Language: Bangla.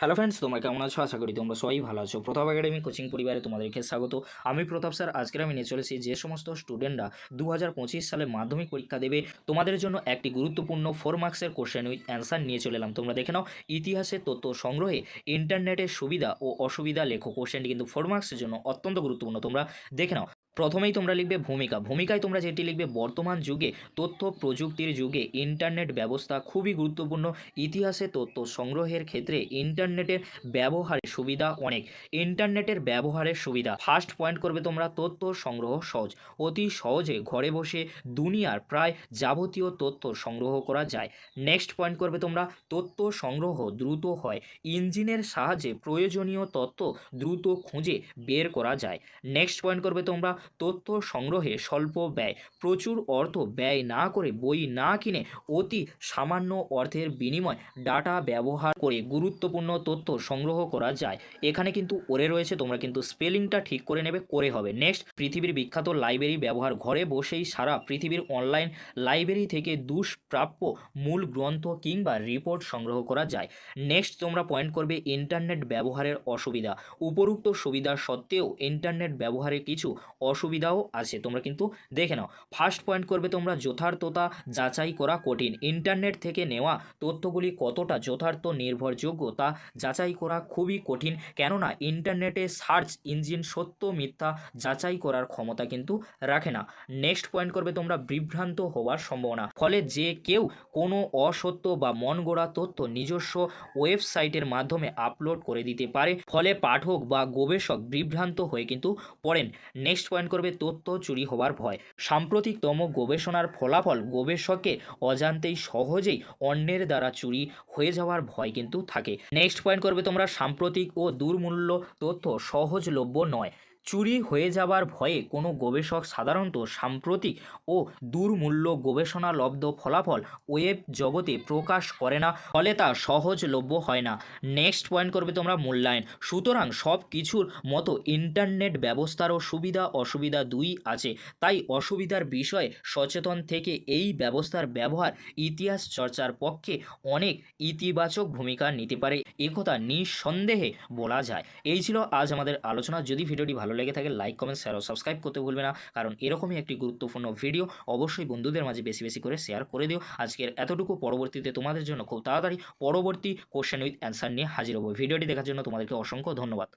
হ্যালো ফ্রেন্ডস তোমরা কেমন আছো? আশা করি তোমরা সবাই ভালো আছো। প্রতাপ একাডেমি কোচিং পরিবারে তোমাদেরকে স্বাগত। আমি প্রতাপ স্যার, আজকের আমি নিয়ে চলেছি যে সমস্ত স্টুডেন্টরা দু হাজার পঁচিশ সালে মাধ্যমিক পরীক্ষা দেবে, তোমাদের জন্য একটি গুরুত্বপূর্ণ ফোর মার্কসের কোশ্চেন উইথ অ্যান্সার নিয়ে চলে এলাম। তোমরা দেখে নাও, ইতিহাসের তথ্য সংগ্রহে ইন্টারনেটের সুবিধা ও অসুবিধা লেখো কোশ্চেনটি কিন্তু ফোর মার্কসের জন্য অত্যন্ত গুরুত্বপূর্ণ। তোমরা দেখে নাও প্রথমেই তোমরা লিখবে ভূমিকা। ভূমিকায় তোমরা যেটি লিখবে, বর্তমান যুগে, তথ্য প্রযুক্তির যুগে, ইন্টারনেট ব্যবস্থা খুবই গুরুত্বপূর্ণ। ইতিহাসে তথ্য সংগ্রহের ক্ষেত্রে ইন্টারনেটের ব্যবহারের সুবিধা অনেক। ইন্টারনেটের ব্যবহারের সুবিধা। ফার্স্ট পয়েন্ট করবে তোমরা, তথ্য সংগ্রহ সহজ। অতি সহজে ঘরে বসে দুনিয়ার প্রায় যাবতীয় তথ্য সংগ্রহ করা যায়। নেক্সট পয়েন্ট করবে তোমরা, তথ্য সংগ্রহ দ্রুত হয়। ইঞ্জিনের সাহায্যে প্রয়োজনীয় তথ্য দ্রুত খুঁজে বের করা যায়। নেক্সট পয়েন্ট করবে তোমরা তথ্য সংগ্রহে স্বল্প ব্যয়, প্রচুর অর্থ ব্যয় না করে বই না কিনে অতি সামান্য অর্থের বিনিময় ডাটা ব্যবহার করে গুরুত্বপূর্ণ তথ্য সংগ্রহ করা যায়। এখানে কিন্তু ওরে রয়েছে, তোমরা কিন্তু স্পেলিংটা ঠিক করে নেবে, করে হবে। নেক্সট, পৃথিবীর বিখ্যাত লাইব্রেরি ব্যবহার, ঘরে বসেই সারা পৃথিবীর অনলাইন লাইব্রেরি থেকে দুষ্প্রাপ্য মূল গ্রন্থ কিংবা রিপোর্ট সংগ্রহ করা যায়। নেক্সট, তোমরা পয়েন্ট করবে ইন্টারনেট ব্যবহারের অসুবিধা। উপরোক্ত সুবিধা সত্ত্বেও ইন্টারনেট ব্যবহারে কিছু অসুবিধাও আছে। তোমরা কিন্তু দেখে নাও। ফার্স্ট পয়েন্ট করবে তোমরা যথার্থতা যাচাই করা কঠিন। ইন্টারনেট থেকে নেওয়া তথ্যগুলি কতটা যথার্থ, নির্ভরযোগ্য তা যাচাই করা খুবই কঠিন। কেননা ইন্টারনেটে সার্চ ইঞ্জিন সত্য, মিথ্যা যাচাই করার ক্ষমতা কিন্তু রাখে না। নেক্সট পয়েন্ট করবে তোমরা বিভ্রান্ত হওয়ার সম্ভাবনা। ফলে যে কেউ কোনো অসত্য বা মন গড়া তথ্য নিজস্ব ওয়েবসাইটের মাধ্যমে আপলোড করে দিতে পারে। ফলে পাঠক বা গবেষক বিভ্রান্ত হয়ে কিন্তু পড়েন। নেক্সট পয়েন্ট করবে তথ্য চুরি হওয়ার ভয়। সাম্প্রতিকতম গবেষণার ফলাফল গবেষকে অজান্তেই সহজেই অন্যের দ্বারা চুরি হয়ে যাওয়ার ভয় কিন্তু থাকে। নেক্সট পয়েন্ট করবে তোমরা সাম্প্রতিক ও দুর্মূল্য তথ্য। সহজলভ্য নয়। চুরি হয়ে যাবার ভয়ে কোনো গবেষক সাধারণত সাম্প্রতিক ও দুর্মূল্য গবেষণালব্ধ ফলাফল ওয়েব জগতে প্রকাশ করে না, ফলে তা সহজলভ্য হয় না। নেক্সট পয়েন্ট করবে তোমরা মূল্যায়ন। সুতরাং সব কিছুর মতো ইন্টারনেট ব্যবস্থারও সুবিধা, অসুবিধা দুই আছে। তাই অসুবিধার বিষয়ে সচেতন থেকে এই ব্যবস্থার ব্যবহার ইতিহাস চর্চার পক্ষে অনেক ইতিবাচক ভূমিকা নিতে পারে। একথা নিঃসন্দেহে বলা যায়। এই ছিল আজ আমাদের আলোচনা। যদি ভিডিওটি ভালো লেগে থাকে লাইক কমেন্ট শেয়ার ও সাবস্ক্রাইব করতে ভুলবে না। কারণ এরকমই একটি গুরুত্বপূর্ণ ভিডিও অবশ্যই বন্ধুদের মাঝে বেশি বেশি করে শেয়ার করে দিও। আজকের এতটুকু পরবর্তীতে তোমাদের জন্য খুব তাড়াতাড়ি পরবর্তী কোশ্চেন উইথ অ্যান্সার নিয়ে হাজির হব। ভিডিওটি দেখার জন্য তোমাদেরকে অসংখ্য ধন্যবাদ।